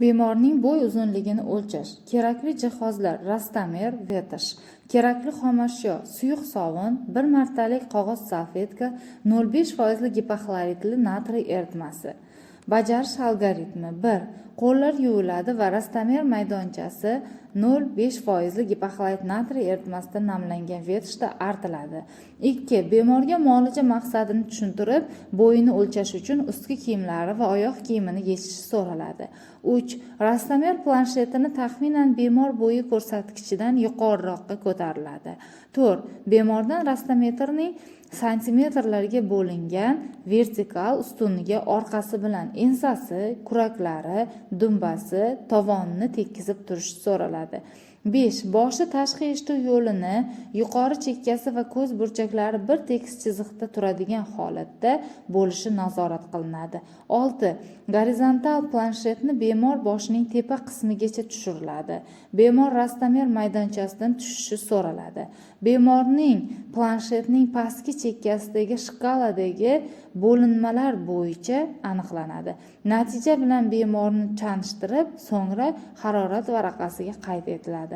Bemorning bo'y uzunligini o'lchash. Kerakli jihozlar Rastamer Vetish. Kerakli xomashyo suyuq sovun, bir martalik qog'oz salfetka, 0,5 foizli gipoxloritli natriy eritmasi. Bajarish algoritmi 1. Qo'llar yuviladi va Rastamer maydonchasi 0,5 foizli gipoxlorid natriy eritmasida namlangan vetishda artiladi. 2. Bemorga muolaja maqsadini tushuntirib, bo'yini o'lchash uchun ustki kiyimlari va oyoq kiyimini yechishi so'raladi. 3. Rastamer planshetini taxminan bemor bo'yi ko'rsatkichidan yuqoriroqqa ko'tariladi. 4. Bemordan rastametrning santimetrlarga bo'lingan vertikal ustuniga orqasi bilan ensasi, kuraklari, dumbasi, tovonini tekkizib turishi so'raladi. Besh Boshi tashqi eshituv yo'lini, yuqori chekkasi va ko'z burchaklari bir tekis chiziqda turadigan holatda bo'lishi nazorat qilinadi. 6. Gorizontal planshetni bemor boshining tepa qismigacha tushiriladi. Bemor rastamer maydonchasidan tushishi so'raladi. Bemorning planshetning pastki chekkasidagi shkaladagi bo'linmalar bo'yicha aniqlanadi. Natija bilan bemorni chanishtirib, so'ngra harorat varaqasiga qayd etiladi.